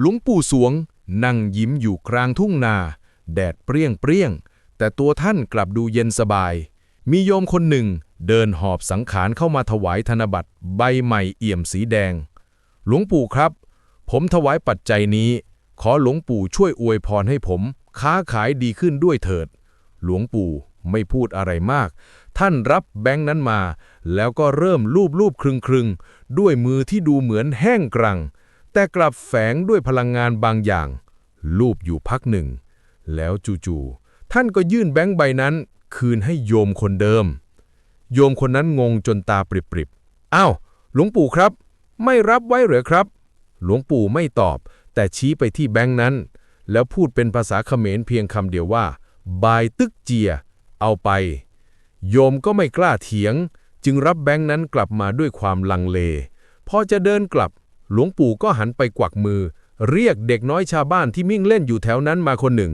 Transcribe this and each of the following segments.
หลวงปู่สวงนั่งยิ้มอยู่กลางทุ่งนา แดดเปรี้ยงเปรี้ยง แต่ตัวท่านกลับดูเย็นสบาย มีโยมคนหนึ่งเดินหอบสังขารเข้ามาถวายธนบัตรใบใหม่เอี่ยมสีแดง หลวงปู่ครับ ผมถวายปัจจัยนี้ ขอหลวงปู่ช่วยอวยพรให้ผม ค้าขายดีขึ้นด้วยเถิด หลวงปู่ไม่พูดอะไรมาก ท่านรับแบงค์นั้นมา แล้วก็เริ่มลูบลูบครึงครึงๆด้วยมือที่ดูเหมือนแห้งกรัง แต่กลับแฝงด้วยพลังงานบางอย่าง ลูบอยู่พักหนึ่ง แล้วจู่ๆท่านก็ยื่นแบงค์ใบนั้น คืนให้โยมคนเดิม โยมคนนั้นงงจนตาปริบๆอ้าวหลวงปู่ครับ ไม่รับไว้เหรอครับ หลวงปู่ไม่ตอบ แต่ชี้ไปที่แบงค์นั้น แล้วพูดเป็นภาษาเขมรเพียงคำเดียวว่า บายตึกเจีย เอาไป โยมก็ไม่กล้าเถียง จึงรับแบงค์นั้นกลับมาด้วยความลังเล พอจะเดินกลับ หลวงปู่ก็หันไปกวักมือ เรียกเด็กน้อยชาวบ้านที่มิ่งเล่นอยู่แถวนั้นมาคนหนึ่ง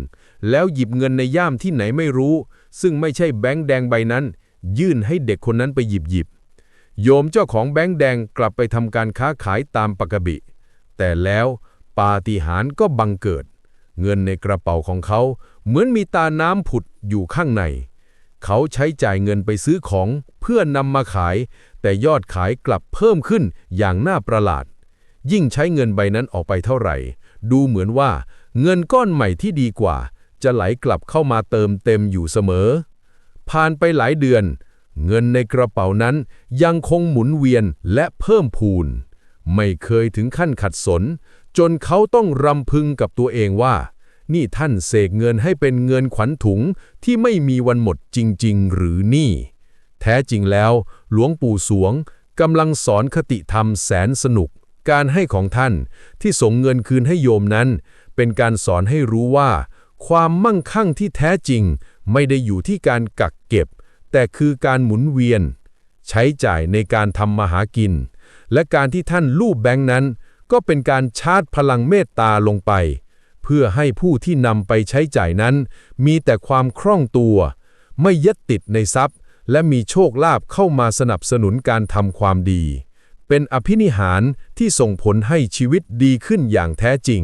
แล้วหยิบเงินในย่ามที่ไหนไม่รู้ ซึ่งไม่ใช่แบงค์แดงใบนั้น ยื่นให้เด็กคนนั้นไปหยิบหยิบ โยมเจ้าของแบงค์แดงกลับไปทำการค้าขายตามปกติ แต่แล้วปาฏิหาริย์ก็บังเกิด เงินในกระเป๋าของเขา เหมือนมีตาน้ำผุดอยู่ข้างใน เขาใช้จ่ายเงินไปซื้อของเพื่อนำมาขาย แต่ยอดขายกลับเพิ่มขึ้นอย่างน่าประหลาด ยิ่งใช้เงินใบนั้นออกไปเท่าไหร่ ดูเหมือนว่า เงินก้อนใหม่ที่ดีกว่า จะไหลกลับเข้ามาเติมเต็มอยู่เสมอ ผ่านไปหลายเดือน เงินในกระเป๋านั้นยังคงหมุนเวียนและเพิ่มพูน ไม่เคยถึงขั้นขัดสน จนเขาต้องรำพึงกับตัวเองว่า นี่ท่านเสกเงินให้เป็นเงินขวัญถุงที่ไม่มีวันหมดจริง ๆ หรือนี่ แท้จริงแล้ว หลวงปู่สวงกำลังสอนคติธรรมแสนสนุก การให้ของท่านที่ส่งเงินคืนให้โยมนั้น เป็นการสอนให้รู้ว่า ความมั่งคั่งที่แท้จริง ไม่ได้อยู่ที่การกักเก็บ แต่คือการหมุนเวียน ใช้จ่ายในการทำมาหากิน และการที่ท่านลูบแบงค์นั้น ก็เป็นการชาร์จพลังเมตตาลงไป เพื่อให้ผู้ที่นำไปใช้จ่ายนั้น มีแต่ความคล่องตัว ไม่ยึดติดในทรัพย์ และมีโชคลาภเข้ามาสนับสนุนการทำความดี เป็นอภินิหารที่ส่งผลให้ชีวิตดีขึ้นอย่างแท้จริง